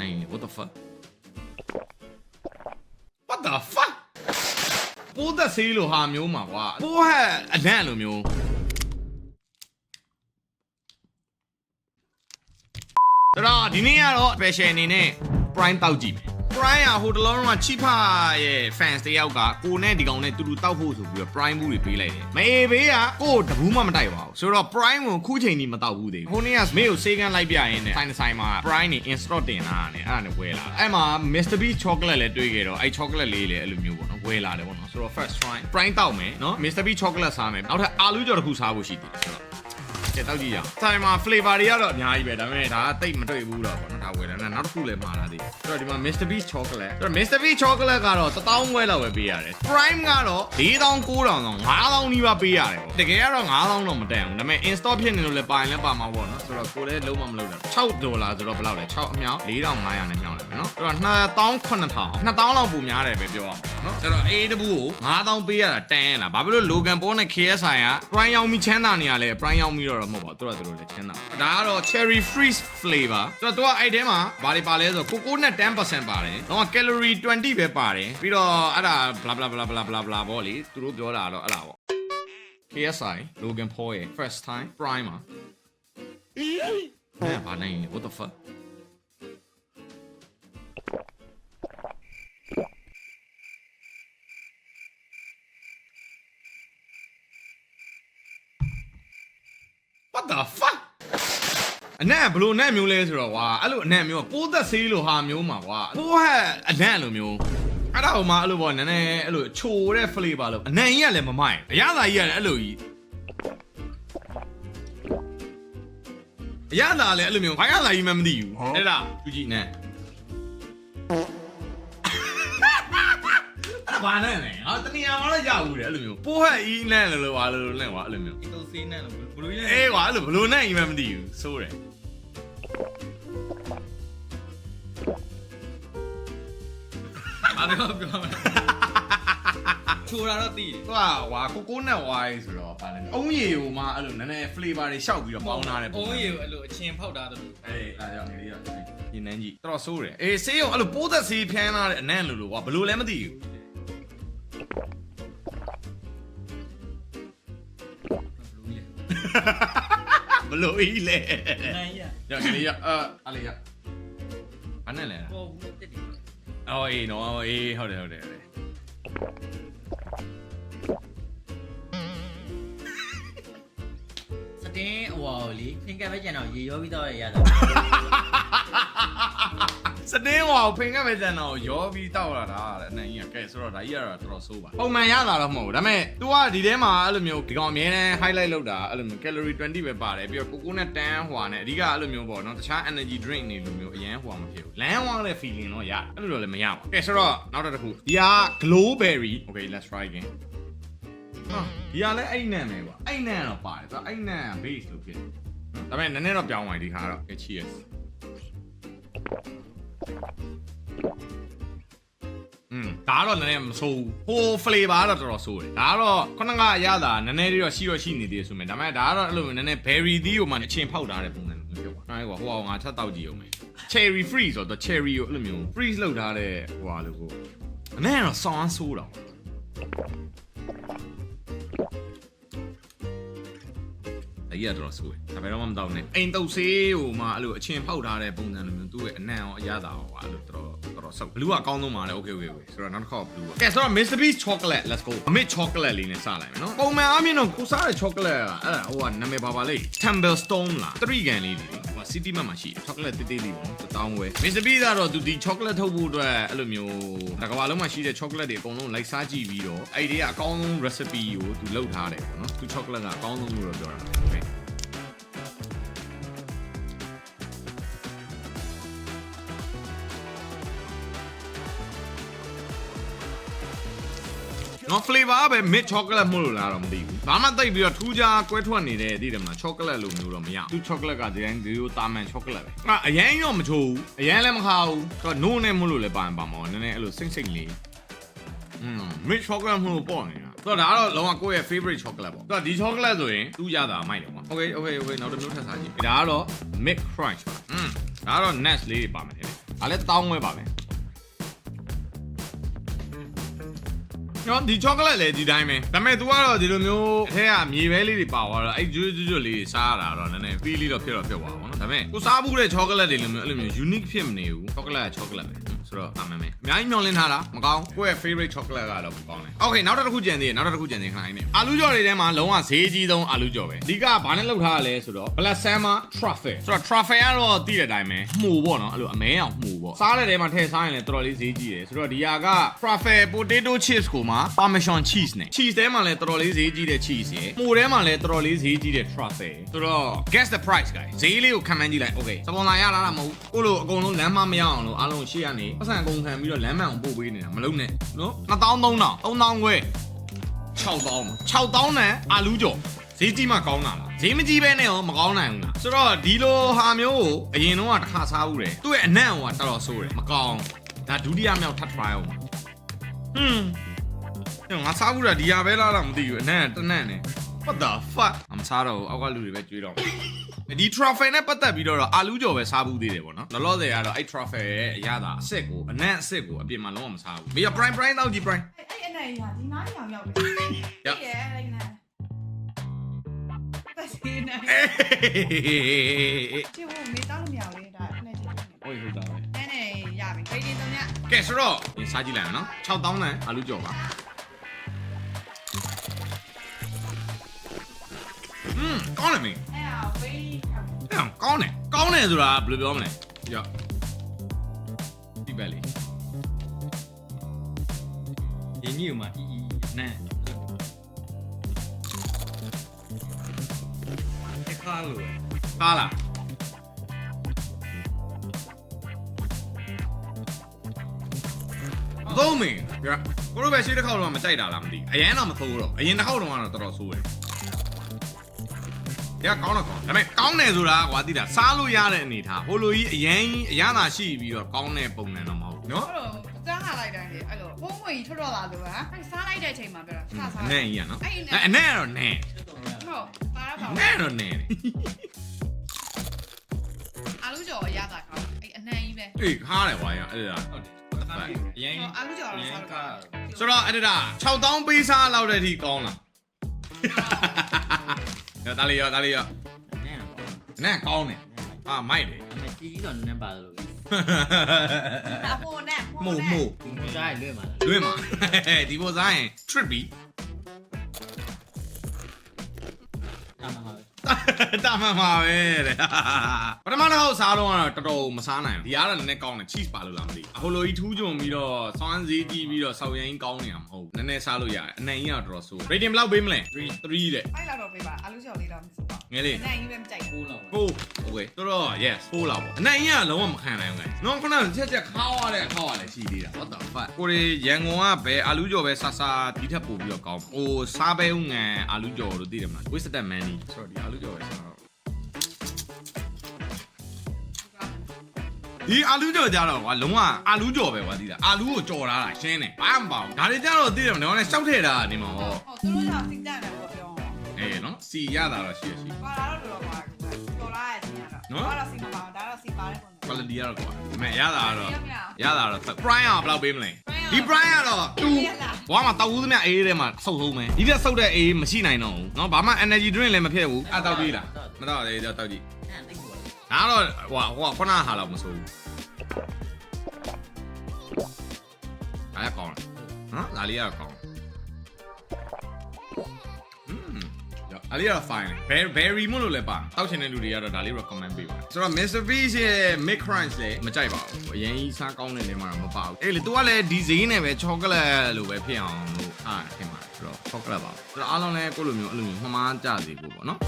နိုင်လဲ what the fuck what the fuck ပိုးသက်ဆေးလိုဟာမျိုးမှာကွာပိုးဟက်အလန့်လိုမျိုးတရာဒီနေ့ကတော့ special အနေနဲ့ prime တောက်ကြည့်မယ် prime อ่ะဟိုတလုံးကချိဖရဲ့ fans တယောက်ကကိုနဲ့ဒီကောင်နဲ့တူတူတောက်ဖို့ဆိုပြီးတော့ prime ဘူးတွေပေးလိုက်တယ်မအေဘေးကကိုတဘူးမှမတိုက်ပါဘူးဆိုတော့ prime ကိုခုချိန်ကြီးမတောက်ဘူးသေးဘူးဟိုနေ့ကမေကိုစေးကန်းလိုက်ပြရင်းနဲ့ဆိုင်ဆိုင်မှာ prime နေ install တင်လာတယ်အဲ့ဒါနဲ့ဝယ်လာအဲ့မှာ Mr Beast chocolate လည်းတွေ့ခဲ့တော့အဲ့ chocolate လေးလည်းအဲ့လိုမျိုးပေါ့နော်ဝယ်လာတယ်ပေါ့နော်ဆိုတော့ first try prime တောက်မယ်နော် Mr Beast chocolate စားမယ်နောက်ထပ်အာလူးကြော်တစ်ခုစားဖို့ရှိတယ်ဆိုတော့ ကဲတောက်ကြည့်ရအောင်ဆိုင်မှာ flavor တွေကတော့အများကြီးပဲဒါပေမဲ့ဒါကတိတ်မတွေ့ဘူးတော့ပေါ့နော်ဒါဝယ်တယ်နောက်တစ်ခုလည်းမှာလာသေးတယ်ဆိုတော့ဒီမှာ Mr Beast chocolate ဆိုတော့ Mr Beast chocolate ကတော့1000ခွဲလောက်ပဲပေးရတယ် Prime ကတော့4000 9000တော့5000နီးပါးပေးရတယ်ပေါ့တကယ်ကတော့9000တော့မတန်ဘူးဒါပေမဲ့ install ဖြစ်နေလို့လည်းပါရင်လည်းပါမှာပေါ့နော်ဆိုတော့ကိုလည်းလုံးဝမလုပ်တော့6ဒေါ်လာဆိုတော့ဘယ်လောက်လဲ6အမြောက်4500နဲ့မြောက်တယ်နော်ဆိုတော့2000 2000လောက်ပုံများတယ်ပဲပြောအောင်နော်ဆိုတော့ A တဘူးကို9000ပေးရတာတန်ရလားဘာဖြစ်လို့ Logan Paul နဲ့ KSI က Prime ရောက်ပြီးချမ်းသာနေရလဲ Prime ရောက်ပြီးတော့မဟုတ်ပါဘူးသူတို့ကသူတို့လည်းချမ်းသာဒါကတော့ Cherry Freeze flavor ဆိုတော့သူကအဲ့ထဲမှာဘာတွေပါလဲဆိုတော့ကိုကိုနဲ့10%ပါတယ်တော့ calorie 20ပဲပါတယ်ပြီးတော့အဲ့ဒါ bla bla bla bla bla bla ပေါ့လေသူတို့ပြောတာတော့အဲ့ဒါပေါ့ KSI Logan Paul ရဲ့ first time primer အဲ့ဘာနိုင်လဲ what the fuck အနက်ဘလို့အနက်မျိုးလဲဆိုတော့ကွာအဲ့လိုအနက်မျိုးကပိုးသက်ဆေးလိုဟာမျိုးမှာကွာပိုးဟက်အနက်လိုမျိုးအဲ့ဒါဟိုမှာအဲ့လိုပေါ့နည်းနည်းအဲ့လိုချိုတဲ့ flavor လို့အနံကြီးကလည်းမမိုက်အရသာကြီးကလည်းအဲ့လိုကြီးအရသာလည်းအဲ့လိုမျိုးဘာရသာကြီးမှမသိဘူးအဲ့ဒါသူကြည့်နဲ့ဘာနဲ့လဲဟာတနည်းအားလည်းရဘူးလေအဲ့လိုမျိုးပိုးဟက်အီးနဲ့လို့ပါလို့လဲကွာအဲ့လိုမျိုးဒီလိုစေးနဲ့လို့ဘလူးကြီးအေးကွာအဲ့လိုဘလို့နဲ့ကြီးမှမသိဘူးစိုးတယ် အားတော့ပြောမှာချိုးတာတော့တည်တယ်သူကဟွာကိုကိုနဲ့ဝိုင်းဆိုတော့ဗာလဲအုံးရည်ဟိုမှာအဲ့လိုနည်းနည်း flavor တွေရှောက်ပြီးတော့ပေါင်းထားတယ်အုံးရီကိုအဲ့လိုအချင်းဖောက်တာတို့အေးအဲ့ရောက်နေလေးရောက်နေနန်းကြီးတော်တော်စိုးတယ်အေးဆေးရောအဲ့လိုပိုးသက်ဆေးဖျန်းလာတဲ့အနံ့လိုလိုကွာဘလို့လဲမသိဘူးဘလူးကြီးဘလို့ဤလဲနိုင်ရရောက်နေလေးရောက်အာအဲ့လေးရောက်ဘာနဲ့လဲ ပေါ်ဘူးတက်တယ် အော်အေးနော်အေးဟုတ်တယ်ဟုတ်တယ်ဟုတ်တယ်စတင်းဟိုဟာလေဖ စတင်းဟွာကိုဖင်ကပဲကြံတော့ရောပြီးတောက်လာတာတဲ့အနံ့ကြီးကကဲဆိုတော့ဒါကြီးကတော့တော်တော်ဆိုးပါပုံမှန်ရတာတော့မဟုတ်ဘူးဒါပေမဲ့ तू ကဒီထဲမှာအဲ့လိုမျိုးဒီကောင်အမြဲတမ်း highlight လုပ်တာအဲ့လိုမျိုး calorie 20ပဲပါတယ်ပြီးတော့ကိုကိုနဲ့တန်းဟွာနဲ့အဓိကအဲ့လိုမျိုးပေါ့နော်တခြား energy drink တွေလိုမျိုးအရန်ဟွာမဖြစ်ဘူးလမ်းဝါတဲ့ feeling တော့ရတယ်အဲ့လိုတော့လည်းမရပါဘူးကဲဆိုတော့နောက်တစ်ခုဒီက glowberry okay let's try again ဟာဒီကလည်းအဲ့နံ့ပဲကွာအဲ့နံ့တော့ပါတယ်ဆိုတော့အဲ့နံ့က base လို့ဖြစ်တယ်နော်ဒါပေမဲ့နည်းနည်းတော့ပြောင်းသွားပြီဒီခါတော့ okay, cheers อืมဒါကတော့နည်းနည်းမဆိုးဘူးဟို flavor ကတော့တော်တော်ဆိုးတယ်ဒါကတော့ခုနကအရသာနည်းနည်းလေးတော့ရှိတော့ရှိနေသေးတယ်ဆိုမယ်ဒါပေမဲ့ဒါကတော့အဲ့လိုနည်းနည်း berry သီးကိုမှအချင်းဖောက်ထားတဲ့ပုံစံမျိုးဖြစ်သွားအဲ့ကွာဟိုအောင်ငါချက်တောက်ကြည့်အောင်မယ် cherry freeze ဆိုတော့ cherry ကိုအဲ့လိုမျိုး freeze လုပ်ထားတဲ့ဟိုဟာလို့ကိုအနည်းတော့ဆောင်းဆိုးတော့ အဲ့ရတော့ဆိုးတယ်ဒါပေမဲ့တော့မတော့နဲ့အိမ်တုပ်ဆေးဟိုမှာအဲ့လိုအချင်းဖောက်ထားတဲ့ပုံစံလိုမျိုးသူ့ရဲ့အနံ့ရောအရသာရောအဲ့လိုတော်တော်တော်ဆောက်ဘလူးကအကောင်းဆုံးပါလေ okay okay okay ဆိုတော့နောက်တစ်ခေါက်ဘလူးကဲဆိုတော့ Mr Beast chocolate let's go အမေ chocolate လေးနဲ့စလိုက်မယ်နော်ပုံမှန်အမြင်တော့ကိုစားတဲ့ chocolate ကအဲ့ဒါဟိုကနာမည်ပါပါလေး Temple Stone လား3ကန်လေးတွေဟိုက city map မှာရှိတယ် chocolate တေးသေးလေးပေါ့နော်တောင်းဝဲ Mr Beast ကတော့သူဒီ chocolate ထုတ်ဖို့အတွက်အဲ့လိုမျိုးတစ်ကမ္ဘာလုံးမှာရှိတဲ့ chocolate တွေအကုန်လုံးလိုက်စားကြည့်ပြီးတော့အဲ့ဒီကအကောင်းဆုံး recipe ကိုသူလုပ်ထားတယ်ပေါ့နော်သူ chocolate ကအကောင်းဆုံးလို့တော့ပြောတာ okay နော် flavor ပဲ mid chocolate မို့လို့လားတော့မသိဘူး။ဘာမှတိတ်ပြီးတော့ထူးခြားကွဲထွက်နေတဲ့သိတယ်မလား chocolate လိုမျိုးတော့မရဘူး။သူ chocolate ကဒီတိုင်းဒီလိုတာမန် chocolate ပဲ။အာအရင်ရောမချိုးဘူး။အရင်လည်းမခါဘူး။တော့ no နဲ့မို့လို့လည်းပါရင်ပါမှာ။နည်းနည်းအဲ့လိုစိမ့်စိမ့်လေး။อืม mid chocolate မို့လို့ပေါ့နေတာ။တော့ဒါကတော့လုံးဝကိုယ့်ရဲ့ favorite chocolate ပေါ့။တော့ဒီ chocolate ဆိုရင်သူ့ရတာမိုက်တယ်ကွာ။ Okay okay okay နောက်တစ်မျိုးထပ်စားကြည့်။ဒါကတော့ mid crunch ပါ။อืมဒါကတော့ nuts လေးတွေပါမယ်တဲ့။ ဒါလည်းတောင်းဝဲပါပဲ နော်ဒီ chocolate လည်းဒီတိုင်းပဲဒါပေမဲ့ तू ကတော့ဒီလိုမျိုးအထက်ကမြေပဲလေးတွေပါသွားတော့အဲ့ကျွတ်ကျွတ်ကျွတ်လေးတွေစားရတာတော့နည်းနည်းပြီးလေးတော့ဖြစ်တော့ဖြစ်သွားပါဘောနော်ဒါပေမဲ့ကိုစားဘူးတဲ့ chocolate တွေလိုမျိုးအဲ့လိုမျိုး unique ဖြစ်မနေဘူး chocolate က chocolate ပဲ ဆိုတော့အမှန်ပဲအများကြီးမျောလင်းထားတာမကောင်းကိုယ့်ရဲ့ favorite chocolate ကတော့မကောင်းတယ် okay နောက်တစ်ခုကြံသေးတယ်နောက်တစ်ခုကြံသေးခဏလေးနေအာလူကြော်တွေထဲမှာလုံးဝဈေးကြီးဆုံးအာလူကြော်ပဲဒီကဘာနဲ့လောက်ထားရလဲဆိုတော့ black salmon truffle ဆိုတော့ truffle ကတော့တည်တဲ့အတိုင်းပဲမှုပေါ့နော်အဲ့လိုအမဲအောင်မှုပေါ့စားတဲ့ထဲမှာထည့်စားရင်လည်းတော်တော်လေးဈေးကြီးတယ်ဆိုတော့ဒီဟာက truffle potato chips ကိုမှာ parmesan cheese နဲ့ cheese ထဲမှာလည်းတော်တော်လေးဈေးကြီးတဲ့ cheese ရယ်မှုထဲမှာလည်းတော်တော်လေးဈေးကြီးတဲ့ truffle ဆိုတော့ guess the price guys ဈေးလေးကိုခံမှန်းကြည့်လိုက် okay စပွန်ဆာရလာတာမဟုတ်ဘူးကိုလိုအကုန်လုံးလမ်းမမရအောင်လို့အားလုံးရှေ့ကနေပတ်စံအကုန်ခံပြီးတော့လမ်းမှန်အောင်ပို့ပေးနေတာမလုံးနဲ့နော်2300 3000ခွဲ6000 6000နဲ့အာလူးကြော်ဈေးကြီးမှကောင်းတာလားဈေးမကြီးပဲနဲ့ရောမကောင်းနိုင်ဘူးလားဆိုတော့ဒီလိုဟာမျိုးကိုအရင်တော့တစ်ခါစားဘူးတယ်သူ့ရဲ့အနံ့ဟိုကတော်တော်ဆိုးတယ်မကောင်းဒါဒုတိယမြောက်ထပ် try အောင်ပါဟွန်းငါစားဘူးတာဒီဟာပဲလားတော့မသိဘူးအနံ့တနံ့နဲ့ what the fuck အမစားတော့ဘူးအောက်ကလူတွေပဲကြွေးတော့မယ် ဒီ truffle နဲ့ပတ်သက်ပြီးတော့အာလူးကြော်ပဲစားဘူးသေးတယ်ပေါ့နော်လောလောဆယ်ကတော့အဲ့ truffle ရဲ့အရသာအစ်စ်ကိုအနံ့အစ်စ်ကိုအပြင်မှာလုံးဝမစားဘူးမေး prime prime တောက်ကြည့် prime အဲ့အဲ့အနေရဒီနားရောင်ရောက်တယ်။ရအဲ့နား။ပတ်စီနေ။ချစ်ဖို့မေးတောင်းလို့မရဘူးလေဒါအနေချစ်နေဟုတ်ဟုတ်တာပဲ။နဲနဲရပြီ။ဒိတ်တင်တုံးညကဲဆိုတော့ဒီစားကြည့်လိုက်အောင်နော်6000နဲ့အာလူးကြော်ပါอืมကောင်းတယ်မင်း။အဲ့ဒါဝေးဟဲ့ ကောင်းတယ်ကောင်းတယ်ဆိုတာဘယ်လိုပြောမလဲကြောက်ဒီပဲလေဒီညို့မှာအီအီနဲ့တခါလို့ကားလားသုံးမင်းကြကိုလိုပဲရှိတစ်ခေါက်တော့မကြိုက်တာလားမသိအရင်တော့မသိဘူးတော့အရင်တစ်ခေါက်တော့ကတော့တော်တော်ဆိုးတယ် ရကောင်းတော့ကောင်းဒါပေမဲ့ကောင်းတယ်ဆိုတာကွာတိတာစားလို့ရတဲ့အနေထားဟိုလိုကြီးအရင်အရသာရှိပြီးတော့ကောင်းတဲ့ပုံစံတော့မဟုတ်ဘူးနော်ဟုတ်တော့စမ်းလာလိုက်တိုင်းလေအဲ့လိုဖုံးဝင်ထွက်တော့လာလို့ဟာအဲ့စားလိုက်တဲ့အချိန်မှာပြောတာစားစားနဲ့ကြီးရနော်အဲ့အဲ့အနဲ့ကတော့နဲ့ဟုတ်ပါတော့ပါနဲ့တော့နဲ့အာလူကြော်ရတာကောင်းအဲ့အနှံ့ကြီးပဲအေးခါတယ်ကွာရအဲ့ဒါဟုတ်တယ်တခါလို့အရင်ဟောအာလူကြော်တော့စားတော့ဆိုတော့အဲ့ဒါ6000ပေးစားလောက်တဲ့အထိကောင်းလား ရတားလေးရတားလေးရနည်းနဲ့ကောင်းတယ်အာမိုက်တယ်အမေကြီးကြီးတော့နည်းနည်းပါတယ်လို့အဖိုးနဲ့မို့မို့ဒီမျိုးစားရလွဲ့မှာလားလွင့်မှာဒီပေါ်စားရင် trip ပြီး တာမန်ပါပဲတဲ့ပထမတစ်ခေါက်စားလုံးကတော့တော်တော်မစားနိုင်ဘူးဒီကတော့နည်းနည်းကောင်းတယ် cheese ပါလို့လားမသိဘူးအဟိုလိုကြီးထူးချွန်ပြီးတော့စွမ်းစည်းကြီးပြီးတော့ဆောက်ရင်းကောင်းနေတာမဟုတ်ဘူးနည်းနည်းစားလို့ရတယ်အနိုင်ကြီးကတော့တော်တော်ဆိုး rating ဘယ်လောက်ပေးမလဲ3 3တဲ့အဲ့လောက်တော့ပေးပါအလူချော်လေးတော့မဆိုးပါငယ်လေးအနိုင်ကြီးပဲမကြိုက်ဘူးလောက်ပိုး okay တော်တော် yes ပိုးလောက်ပေါ့အနိုင်ကြီးကလုံးဝမခံနိုင်ဘူးခင်နော်ခုနကချက်ချက်ခါဝရတဲ့ခါဝရလည်းရှိသေးတာ what the fuck ကိုရီရန်ကုန်ကပဲအလူချော်ပဲဆာဆာဒီထက်ပိုပြီးတော့ကောင်းဟိုစားပဲငန်အလူချော်လို့သိတယ်မလား wasted money ဆိုတော့ဒီအလူချော်ပဲဆာ ဒီအာလူးကြော်ကြတော့ကွာလုံးဝအာလူးကြော်ပဲကွာဒီလားအာလူးကိုကြော်ထားတာရှင်းတယ်ဘာမှမပါဘူးဒါတွေကြတော့သိတယ်မနော်လဲရှောက်ထည့်တာနေမှာဟောဟုတ်သူတို့ကသိကြတယ်ပေါ့ပြောအေးနော်စီရတာတော့ရှိရရှိပါလာတော့တော့ပါကြော်လာရဲ့စီရတော့နော်ဘာလို့စီမပါဒါတော့စီပါတယ်ပေါ့ quality ကတော့ကွာမဲရတာတော့ရတာတော့ prime ကဘယ်လောက်ပေးမလဲဒီ prime ကတော့သူဘွားမှာတောက်ဦးသမျှအေးထဲမှာဆုပ်ဆုံးမယ်ဒီတက်ဆုပ်တဲ့အေးမရှိနိုင်တော့ဘူးနော်ဘာမှ energy drink လည်းမဖြစ်ဘူးအတောက်ပြီးလားမတော့လေတောက်ကြည့် အဲ့တိတ်ပေါ် ဒါတော့ဟိုဟိုခုနဟာတော့မဆိုးဘူးအားကောင်းနော်ဒါလေးကကောင်းอืมအလေးကတော့ fine berry berry မို့လို့လည်းပါတောက်ချင်တဲ့လူတွေကတော့ဒါလေး recommend ပေးပါဆိုတော့ Mr. Beast ရဲ့ Mid Crunch လည်းမကြိုက်ပါဘူးအရင်ကြီးစားကောင်းတဲ့နေမှာတော့မပါဘူးအေးလေ तू ကလည်းဒီဈေးနဲ့ပဲ chocolate လို့ပဲဖြစ်အောင်လို့အားထင်ပါတယ်ဆိုတော့ chocolate ပါဆိုတော့အားလုံးလည်းကိုလိုမျိုးအဲ့လိုမျိုးမှားမှားကြစေဖို့ပေါ့နော်